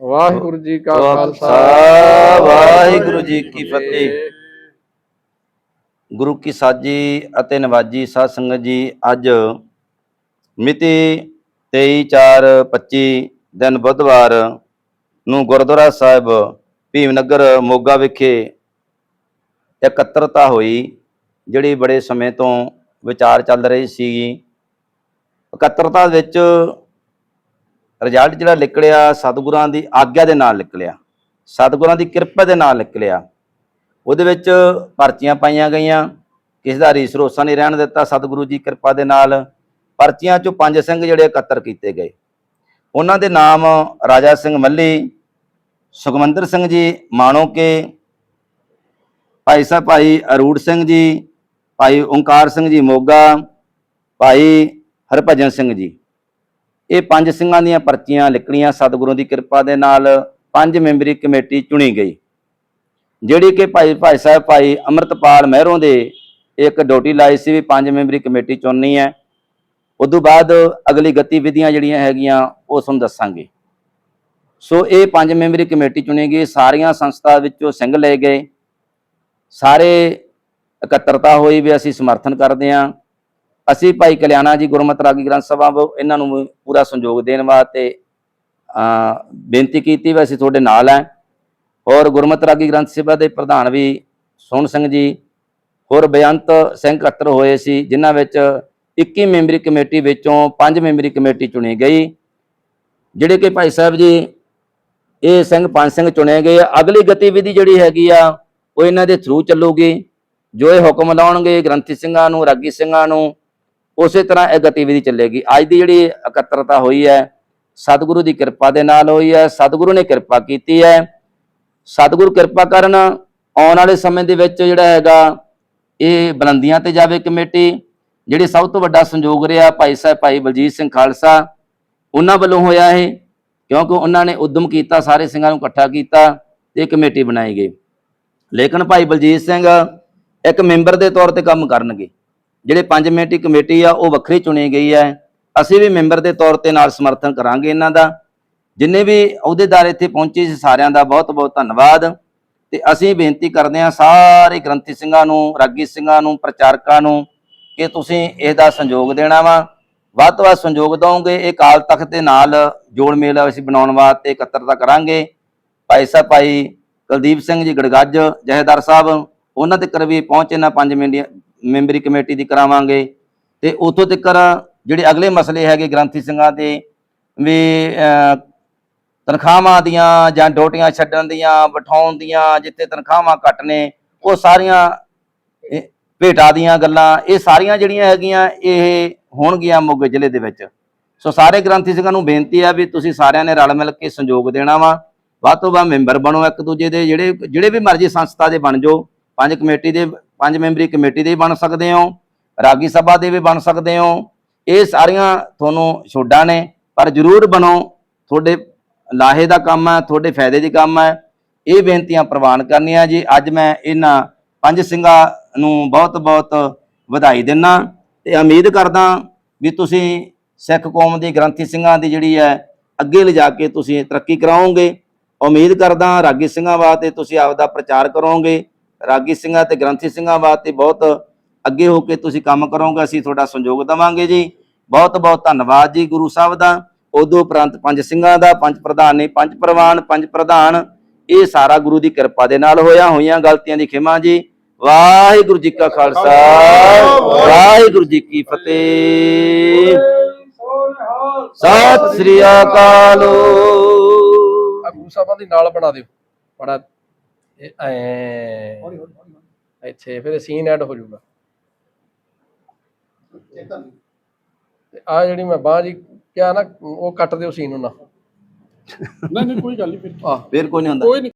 ਵਾਹਿਗੁਰੂ ਜੀ ਕਾ ਖਾਲਸਾ। ਵਾਹਿਗੁਰੂ ਜੀ ਕੀ ਫਤਿਹ। ਗੁਰੂ ਕੀ ਸਾਜੀ ਅਤੇ ਨਵਾਜੀ ਸਾਧ ਸੰਗਤ ਜੀ ਅੱਜ ਮਿਤੀ 23/4/25 ਦਿਨ ਬੁੱਧਵਾਰ ਨੂੰ ਗੁਰਦੁਆਰਾ ਸਾਹਿਬ ਭੀਮਨਗਰ ਮੋਗਾ ਵਿਖੇ ਇਕੱਤਰਤਾ ਹੋਈ ਜਿਹੜੀ ਬੜੇ ਸਮੇਂ ਤੋਂ ਵਿਚਾਰ ਚੱਲ ਰਹੀ ਸੀਗੀ। ਇਕੱਤਰਤਾ ਵਿੱਚ ਰਿਜ਼ਲਟ ਜਿਹੜਾ ਨਿਕਲਿਆ, ਸਤਿਗੁਰਾਂ ਦੀ ਆਗਿਆ ਦੇ ਨਾਲ ਨਿਕਲਿਆ। ਸਤਿਗੁਰਾਂ ਦੀ ਕਿਰਪਾ ਦੇ ਨਾਲ ਨਿਕਲਿਆ। ਉਹਦੇ ਵਿੱਚ ਪਰਚੀਆਂ ਪਾਈਆਂ ਗਈਆਂ। ਕਿਸੇ ਦਾ ਰੀਸ ਰੋਸਾ ਨਹੀਂ ਰਹਿਣ ਦਿੱਤਾ, ਸਤਿਗੁਰੂ ਜੀ ਕਿਰਪਾ ਦੇ ਨਾਲ। ਪਰਚੀਆਂ ਚੋਂ ਪੰਜ ਸਿੰਘ ਜਿਹੜੇ ਇਕੱਤਰ ਕੀਤੇ ਗਏ। ਉਹਨਾਂ ਦੇ ਨਾਮ ਰਾਜਾ ਸਿੰਘ ਮੱਲੀ, ਸੁਖਮੰਦਰ ਸਿੰਘ ਜੀ ਮਾਣੋਕੇ ਭਾਈ ਸਾਹਿਬ ਭਾਈ ਅਰੂੜ ਸਿੰਘ ਜੀ, ਭਾਈ ਓੰਕਾਰ ਸਿੰਘ ਜੀ ਮੋਗਾ, ਭਾਈ ਹਰਭਜਨ ਸਿੰਘ ਜੀ। ਇਹ ਪੰਜ ਸਿੰਘਾਂ ਦੀਆਂ ਪਰਚੀਆਂ ਲਿਖਣੀਆਂ ਸਤਿਗੁਰੂ ਦੀ ਕਿਰਪਾ ਦੇ ਨਾਲ ਪੰਜ ਮੈਂਬਰੀ ਕਮੇਟੀ ਚੁਣੀ ਗਈ, ਜਿਹੜੀ ਕਿ ਭਾਈ ਭਾਈ ਸਾਹਿਬ, ਭਾਈ ਅੰਮ੍ਰਿਤਪਾਲ ਮਹਿਰੋਂ ਦੇ ਇੱਕ ਡਿਊਟੀ ਲਾਈ ਸੀ ਵੀ ਪੰਜ ਮੈਂਬਰੀ ਕਮੇਟੀ ਚੁਣਨੀ ਹੈ। ਉਦੋਂ ਬਾਅਦ ਅਗਲੀ ਗਤੀਵਿਧੀਆਂ ਜਿਹੜੀਆਂ ਹੈਗੀਆਂ, ਉਹ ਤੁਹਾਨੂੰ ਦੱਸਾਂਗੇ। ਸੋ ਇਹ ਪੰਜ ਮੈਂਬਰੀ ਕਮੇਟੀ ਚੁਣੀ ਗਈ, ਸਾਰੀਆਂ ਸੰਸਥਾ ਵਿੱਚੋਂ ਸਿੰਘ ਲਏ ਗਏ। ਸਾਰੇ ਇਕੱਤਰਤਾ ਹੋਈ ਵੀ ਅਸੀਂ ਸਮਰਥਨ ਕਰਦੇ ਹਾਂ। ਅਸੀਂ ਭਾਈ ਕਲਿਆਣਾ ਜੀ, ਗੁਰਮਤਿ ਰਾਗੀ ਗ੍ਰੰਥ ਸਭਾ ਵੱਲੋਂ ਇਹਨਾਂ ਨੂੰ ਪੂਰਾ ਸੰਯੋਗ ਦੇਣ ਵਾਸਤੇ ਬੇਨਤੀ ਕੀਤੀ ਵੀ ਅਸੀਂ ਤੁਹਾਡੇ ਨਾਲ ਹੈ ਔਰ ਗੁਰਮਤਿ ਰਾਗੀ ਗ੍ਰੰਥ ਸਭਾ ਦੇ ਪ੍ਰਧਾਨ ਵੀ ਸੋਹਣ ਸਿੰਘ ਜੀ, ਹੋਰ ਬੇਅੰਤ ਸਿੰਘ ਇਕੱਤਰ ਹੋਏ ਸੀ, ਜਿਨ੍ਹਾਂ ਵਿੱਚ 21 ਮੈਂਬਰੀ ਕਮੇਟੀ ਵਿੱਚੋਂ 5 ਮੈਂਬਰੀ ਕਮੇਟੀ ਚੁਣੀ ਗਈ। ਜਿਹੜੇ ਕਿ ਭਾਈ ਸਾਹਿਬ ਜੀ, ਇਹ ਸਿੰਘ ਪੰਜ ਸਿੰਘ ਚੁਣੇ ਗਏ ਅਗਲੀ ਗਤੀਵਿਧੀ ਜਿਹੜੀ ਹੈਗੀ ਆ, ਉਹ ਇਹਨਾਂ ਦੇ ਥਰੂ ਚੱਲੂਗੀ। ਜੋ ਇਹ ਹੁਕਮ ਲਾਉਣਗੇ ਗ੍ਰੰਥੀ ਸਿੰਘਾਂ ਨੂੰ, ਰਾਗੀ ਸਿੰਘਾਂ ਨੂੰ ਉਸੇ ਤਰ੍ਹਾਂ ਇਹ ਗਤੀਵਿਧੀ ਚੱਲੇਗੀ। ਅੱਜ ਦੀ ਜਿਹੜੀ ਇਕੱਤਰਤਾ ਹੋਈ ਹੈ, ਸਤਿਗੁਰੂ ਦੀ ਕਿਰਪਾ ਦੇ ਨਾਲ ਹੋਈ ਹੈ, ਸਤਿਗੁਰੂ ਨੇ ਕਿਰਪਾ ਕੀਤੀ ਹੈ। ਸਤਿਗੁਰੂ ਕਿਰਪਾ ਕਰਨ ਆਉਣ ਵਾਲੇ ਸਮੇਂ ਦੇ ਵਿੱਚ ਜਿਹੜਾ ਹੈਗਾ, ਇਹ ਬੁਲੰਦੀਆਂ ਤੇ ਜਾਵੇ ਕਮੇਟੀ, ਜਿਹੜੀ ਸਭ ਤੋਂ ਵੱਡਾ ਸੰਯੋਗ ਰਿਹਾ ਭਾਈ ਸਾਹਿਬ, ਭਾਈ ਬਲਜੀਤ ਸਿੰਘ ਖਾਲਸਾ, ਉਹਨਾਂ ਵੱਲੋਂ ਹੋਇਆ ਇਹ, ਕਿਉਂਕਿ ਉਹਨਾਂ ਨੇ ਉਦਮ ਕੀਤਾ, ਸਾਰੇ ਸਿੰਘਾਂ ਨੂੰ ਇਕੱਠਾ ਕੀਤਾ ਤੇ ਕਮੇਟੀ ਬਣਾਈ ਗਈ। ਲੇਕਿਨ ਭਾਈ ਬਲਜੀਤ ਸਿੰਘ ਇੱਕ ਮੈਂਬਰ ਦੇ ਤੌਰ ਤੇ ਕੰਮ ਕਰਨਗੇ। ਜਿਹੜੇ ਪੰਜ ਮੈਂਬਰੀ ਕਮੇਟੀ ਆ, ਉਹ ਵੱਖਰੀ ਚੁਣੀ ਗਈ ਹੈ। ਅਸੀਂ ਵੀ ਮੈਂਬਰ ਦੇ ਤੌਰ ਤੇ ਨਾਲ ਸਮਰਥਨ ਕਰਾਂਗੇ ਇਹਨਾਂ ਦਾ। ਜਿੰਨੇ ਵੀ ਅਹੁਦੇਦਾਰ ਇੱਥੇ ਪਹੁੰਚੇ ਸੀ, ਸਾਰਿਆਂ ਦਾ ਬਹੁਤ ਬਹੁਤ ਧੰਨਵਾਦ। ਤੇ ਅਸੀਂ ਬੇਨਤੀ ਕਰਦੇ ਹਾਂ ਸਾਰੇ ਗ੍ਰੰਥੀ ਸਿੰਘਾਂ ਨੂੰ, ਰਾਗੀ ਸਿੰਘਾਂ ਨੂੰ, ਪ੍ਰਚਾਰਕਾਂ ਨੂੰ ਕਿ ਤੁਸੀਂ ਇਹਦਾ ਸੰਯੋਗ ਦੇਣਾ ਵਾ। ਵੱਧ ਤੋਂ ਵੱਧ ਸੰਯੋਗ ਦਿਓਗੇ, ਇਹ ਕਾਲ ਤਖਤ ਦੇ ਨਾਲ ਜੋੜ ਮੇਲ ਅਸੀਂ ਬਣਾਉਣ ਵਾਸਤੇ ਇਕੱਤਰਤਾ ਕਰਾਂਗੇ। ਭਾਈ ਸਾਹਿਬ, ਭਾਈ ਕੁਲਦੀਪ ਸਿੰਘ ਜੀ ਗੜਗੱਜ ਜਹੇਦਾਰ ਸਾਹਿਬ, ਉਹਨਾਂ ਤੱਕ ਵੀ ਪਹੁੰਚ ਇਹਨਾਂ ਪੰਜ ਮੈਂਬਰੀ- ਕਮੇਟੀ ਦੀ ਕਰਾਵਾਂਗੇ ਤੇ ਉਥੋਂ ਤੱਕ ਜਿਹੜੇ ਅਗਲੇ ਮਸਲੇ ਹੈਗੇ ਗ੍ਰੰਥੀ ਸਿੰਘਾਂ ਦੇ ਵੀ ਤਨਖਾਹਾਂ ਦੀਆਂ ਜਾਂ ਡੋਟੀਆਂ ਛੱਡਣ ਦੀਆਂ, ਬਿਠਾਉਣ ਦੀਆਂ, ਜਿੱਥੇ ਤਨਖਾਹਾਂ ਘੱਟ ਨੇ, ਉਹ ਸਾਰੀਆਂ, ਇਹ, ਭੇਟਾ ਦੀਆਂ ਗੱਲਾਂ, ਇਹ ਸਾਰੀਆਂ ਜਿਹੜੀਆਂ ਹੈਗੀਆਂ, ਇਹ ਹੋਣਗੀਆਂ ਮੋਗੇ ਜ਼ਿਲ੍ਹੇ ਦੇ ਵਿੱਚ। ਸੋ ਸਾਰੇ ਗ੍ਰੰਥੀ ਸਿੰਘਾਂ ਨੂੰ ਬੇਨਤੀ ਆ ਵੀ ਤੁਸੀਂ ਸਾਰਿਆਂ ਨੇ ਰਲ ਮਿਲ ਕੇ ਸੰਯੋਗ ਦੇਣਾ ਵਾ। ਵੱਧ ਤੋਂ ਵੱਧ ਮੈਂਬਰ ਬਣੋ ਇੱਕ ਦੂਜੇ ਦੇ, ਜਿਹੜੇ ਜਿਹੜੇ ਵੀ ਮਰਜ਼ੀ ਸੰਸਥਾ ਦੇ ਬਣ ਜਾਓ, ਪੰਜ ਕਮੇਟੀ ਦੇ ਪੰਜ ਮੈਂਬਰੀ ਕਮੇਟੀ ਦੇ ਵੀ ਬਣ ਸਕਦੇ ਹੋ, ਰਾਗੀ ਸਭਾ ਦੇ ਵੀ ਬਣ ਸਕਦੇ ਹੋ। ਇਹ ਸਾਰੀਆਂ ਤੁਹਾਨੂੰ ਛੋਡਾਂ ਨੇ, ਪਰ ਜਰੂਰ ਬਣੋ। ਤੁਹਾਡੇ ਲਾਹੇ ਦਾ ਕੰਮ ਹੈ, ਤੁਹਾਡੇ ਫਾਇਦੇ ਦੀ ਕੰਮ ਹੈ। ਇਹ ਬੇਨਤੀਆਂ ਪ੍ਰਵਾਨ ਕਰਨੀਆਂ ਜੀ। ਅੱਜ ਮੈਂ ਇਹਨਾਂ ਪੰਜ ਸਿੰਘਾਂ ਨੂੰ ਬਹੁਤ ਬਹੁਤ ਵਧਾਈ ਦਿੰਨਾ ਤੇ ਉਮੀਦ ਕਰਦਾ ਵੀ ਤੁਸੀਂ ਸਿੱਖ ਕੌਮ ਦੀ, ਗ੍ਰੰਥੀ ਸਿੰਘਾਂ ਦੀ ਜਿਹੜੀ ਹੈ, ਅੱਗੇ ਲਿਜਾ ਕੇ ਤੁਸੀਂ ਤਰੱਕੀ ਕਰਾਓਗੇ। ਉਮੀਦ ਕਰਦਾ ਰਾਗੀ ਸਿੰਘਾਂ ਵਾਸਤੇ ਤੁਸੀਂ ਆਪਦਾ ਪ੍ਰਚਾਰ ਕਰੋਗੇ। ਰਾਗੀ ਸਿੰਘਾਂ ਤੇ ਗ੍ਰੰਥੀ ਸਿੰਘਾਂ ਵਾਸਤੇ ਬਹੁਤ ਅੱਗੇ ਹੋ ਕੇ ਤੁਸੀਂ ਕੰਮ ਕਰੋਗੇ, ਅਸੀਂ ਤੁਹਾਡਾ ਸਹਿਯੋਗ ਦੇਵਾਂਗੇ ਜੀ। ਬਹੁਤ ਬਹੁਤ ਧੰਨਵਾਦ ਜੀ ਗੁਰੂ ਸਾਹਿਬ ਦਾ। ਉਦੋਂ ਉਪਰੰਤ ਪੰਜ ਸਿੰਘਾਂ ਦਾ, ਪੰਜ ਪ੍ਰਧਾਨ ਨੇ, ਪੰਜ ਪ੍ਰਵਾਨ, ਪੰਜ ਪ੍ਰਧਾਨ। ਇਹ ਸਾਰਾ ਗੁਰੂ ਦੀ ਕਿਰਪਾ ਦੇ ਨਾਲ ਹੋਇਆ, ਹੋਈਆਂ ਗਲਤੀਆਂ ਦੀ ਖਿਮਾ ਜੀ। ਵਾਹਿਗੁਰੂ ਜੀ ਕਾ ਖਾਲਸਾ, ਵਾਹਿਗੁਰੂ ਜੀ ਕੀ ਫਤਿਹ। ਸਤਿ ਸ੍ਰੀ ਅਕਾਲ। ਗੁਰੂ ਸਾਹਿਬਾਂ ਦੀ ਨਾਲ ਬਣਾ ਦਿਓ। ਬੜਾ ਇਹ ਐ ਇੱਥੇ ਫਿਰ ਸੀਨ ਐਡ ਹੋ ਜਾਊਗਾ। ਤੇ ਆ ਜਿਹੜੀ ਮੈਂ ਬਾਹ ਜੀ ਕਿਹਾ ਨਾ ਉਹ ਕੱਟ ਦਿਓ ਸੀਨ ਉਹਨਾਂ ਨਹੀਂ ਨਹੀਂ ਕੋਈ ਗੱਲ ਨਹੀਂ ਫਿਰ ਆ ਫਿਰ ਕੋਈ ਨਹੀਂ ਹੁੰਦਾ ਕੋਈ ਨਹੀਂ